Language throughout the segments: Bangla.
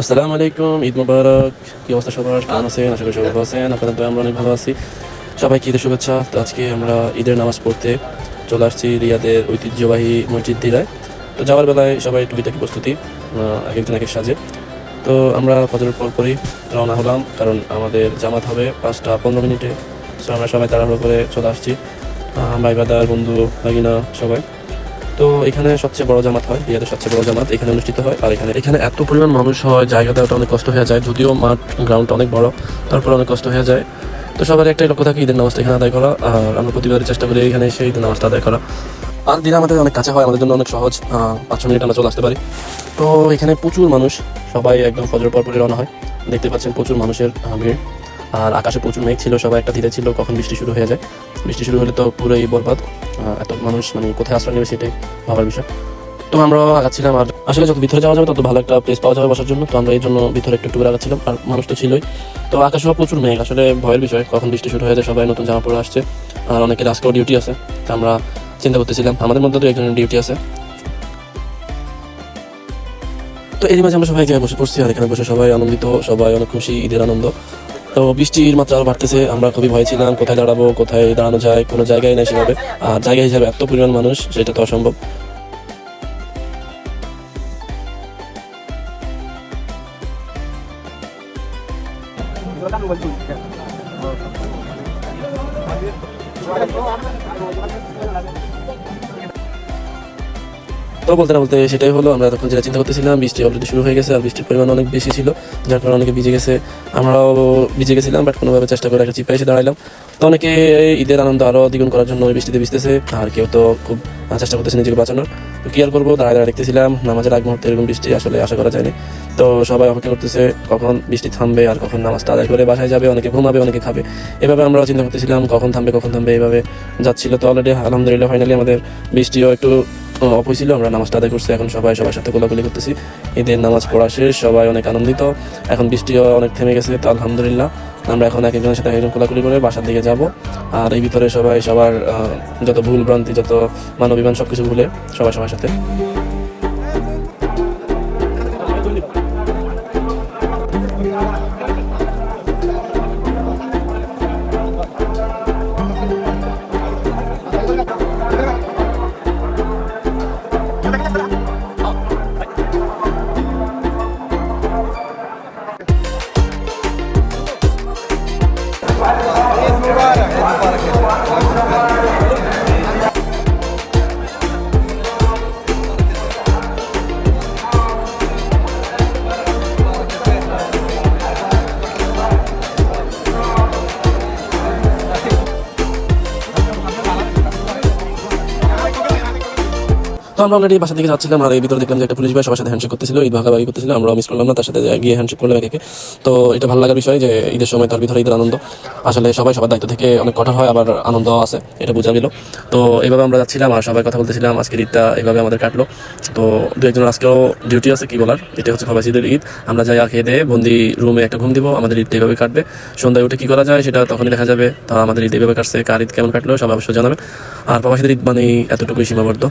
আসসালামু আলাইকুম ঈদ মুবারক। কি অবস্থা সবার? কেমন আছেন? আশা করি সবাই ভালো আছেন। আপনাদের তো আমরা অনেক ভালো আছি। সবাইকে ঈদের শুভেচ্ছা। তো আজকে আমরা ঈদের নামাজ পড়তে চলে আসছি রিয়াদের ঐতিহ্যবাহী মসজিদ দিরায়। তো যাওয়ার বেলায় সবাই টুকিটাকি প্রস্তুতি এক একজন এক সাজে। তো আমরা ফজরের পর পরই রওনা হলাম, কারণ আমাদের জামাত হবে পাঁচটা পনেরো মিনিটে। তো আমরা সবাই তাড়াহুড়ো করে চলে আসছি। ভাই বাদার বন্ধু, ভাগিনা, সবাই। তো এখানে সবচেয়ে বড় জামাত হয় রিয়াদের সবচেয়ে বড় জামাত এখানে অনুষ্ঠিত হয়, আর এখানে এখানে এত পরিমাণ মানুষ হয় জায়গা দেওয়াটা অনেক কষ্ট হয়ে যায়, যদিও মাঠ গ্রাউন্ডটা অনেক বড়, তারপর অনেক কষ্ট হয়ে যায়। তো সবার একটাই লক্ষ্য থাকে ঈদের নামাজটা এখানে আদায় করা, আর আমরা প্রতিবারের চেষ্টা করি এখানে এসে ঈদের নামাজটা আদায় করা। আর দিন আমাদের অনেক কাছে হয়, আমাদের জন্য অনেক সহজ পাঁচ মিনিট আমরা চলে আসতে পারি। তো এখানে প্রচুর মানুষ, সবাই একদম ফজর পর পরই রওনা হয়। দেখতে পাচ্ছেন প্রচুর মানুষের ভিড়। আর আকাশে প্রচুর মেঘ ছিল, সবাই একটা ধীরে ছিল, কখন বৃষ্টি শুরু হয়ে যায়। বৃষ্টি শুরু হলে তো পুরোই বরবাদ। এত মানুষ মানে কোথায় আশ্রয় নেবে সেটাই ভাবার বিষয়। তো আমরা আগাচ্ছিলাম আর আসলে যত ভিতরে যাওয়া যাবে, তত ভালো একটা প্লেস পাওয়া যাবে বসার জন্য। তো আমরা এই জন্য ভিতরে একটু টুকুর আগাচ্ছিলাম, আর মানুষ তো ছিলই। তো আকাশে প্রচুর মেঘ, আসলে ভয়ের বিষয়, কখন বৃষ্টি শুরু হয়ে যায়, সবাই নতুন জামা পরে আসছে। আর অনেকের আজকেও ডিউটি আছে, তো আমরা চিন্তা করতেছিলাম, আমাদের মধ্যে তো একজনের ডিউটি আছে। তো এরই মাঝে আমরা সবাই বসে পড়ছি, আর এখানে বসে সবাই আনন্দিত, সবাই অনেক খুশি, ঈদের আনন্দ। তো বৃষ্টির মাত্রা বাড়তেছে, আমরা খুবই ভয় ছিলাম, কোথায় দাঁড়াবো, কোথায় দাঁড়ানো যায়, কোনো জায়গায় নেই সেভাবে। আর জায়গা হিসাবে এত পরিমাণ মানুষ, সেটা তো অসম্ভব। তো বলতে না বলতে সেটাই হলো। আমরা তখন যেটা চিন্তা করতেছিলাম, বৃষ্টি অলরেডি শুরু হয়ে গেছে আর বৃষ্টির পরিমাণ অনেক বেশি ছিল, যার কারণে অনেকে ভিজে গেছে। আমরাও ভিজে গেছিলাম বাট কোনোভাবে চেষ্টা করে একটা চিপা এসে দাঁড়াইলাম। তো অনেকে ঈদের আনন্দ আরও দ্বিগুণ করার জন্য বৃষ্টিতে ভিজতেছে, আর কেউ তো খুব চেষ্টা করতেছে নিজেকে বাঁচানোর। তো কি আর করব? দাঁড়ায় দাঁড়ায় দেখতেছিলাম, নামাজের আগ মুহূর্তে এরকম বৃষ্টি আসলে আশা করা যায়নি। তো সবাই অপেক্ষা করতেছে, কখন বৃষ্টি থামবে আর কখন নামাজটা আদায় করে বাসায় যাবে? অনেকে ঘুমাবে, অনেকে খাবে। এভাবে আমরা চিন্তা করতেছিলাম, কখন থামবে কখন থামবে? এভাবে যাচ্ছিল। তো অলরেডি আলহামদুলিল্লাহ ফাইনালি আমাদের বৃষ্টিও একটু অফ হয়েছিল আমরা নামাজটা আদায় করছি, এখন সবাই সবার সাথে কোলাকুলি করতেছি। ঈদের নামাজ পড়া শেষ, সবাই অনেক আনন্দিত। এখন বৃষ্টিও অনেক থেমে গেছে, তো আলহামদুলিল্লাহ। আমরা এখন এক একজনের সাথে একজন কোলাকুলি করে বাসার দিকে যাব। আর এই ভিতরে সবাই সবার যত ভুল ভ্রান্তি, যত মানবিমান সব কিছু ভুলে সবাই সবার সাথে তো আমরা অলরেডি বাসা যাচ্ছিলাম আর এই ভিতরে দেখলাম যে একটা পুলিশ ভাই সবার সাথে হ্যান্ডশেক করতেছিল, ঈদ ভাগাভাগি করতেছিল আমরা মিস করলাম না, তার সাথে গিয়ে হ্যান্ডশেক করলাম একে। তো এটা ভালো লাগার বিষয় যে ঈদের সময় তার ভিতরে ঈদের আনন্দ। আসলে সবাই সবার দায়িত্ব থেকে অনেক কঠোর হয়, আবার আনন্দ আছে, এটা বোঝা গেল। তো এইভাবে আমরা যাচ্ছিলাম আর সবাই কথা বলতেছিলাম আজকের ঈদটা এইভাবে আমাদের কাটলো। তো দু একজন আজকেও ডিউটি আছে কি বলার, এটা হচ্ছে ঈদের ঈদ। আমরা যাই খেয়ে দিয়ে বন্দি রুমে একটা ঘুম দিব, আমাদের ঈদটা এইভাবে কাটবে। সন্ধ্যায় উঠে কি করা যায় সেটা তখনই দেখা যাবে, তা আমাদের ঈদ এইভাবে কাটছে, কার ঈদ কেমন কাটলো সবাই অবশ্যই জানাবেন আর প্রবাসীদের মানে এতটুকুই সীমাবদ্ধ।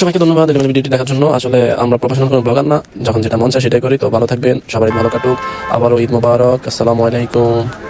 সবাইকে ধন্যবাদ এরকম ভিডিওটি দেখার জন্য। আসলে আমরা প্রফেশনাল কোনো ব্লগার না। যখন যেটা মন চায় সেটাই করি। তো ভালো থাকবেন, সবাই ভালো কাটুক। আবারও ঈদ মুবারক। আসসালামু আলাইকুম।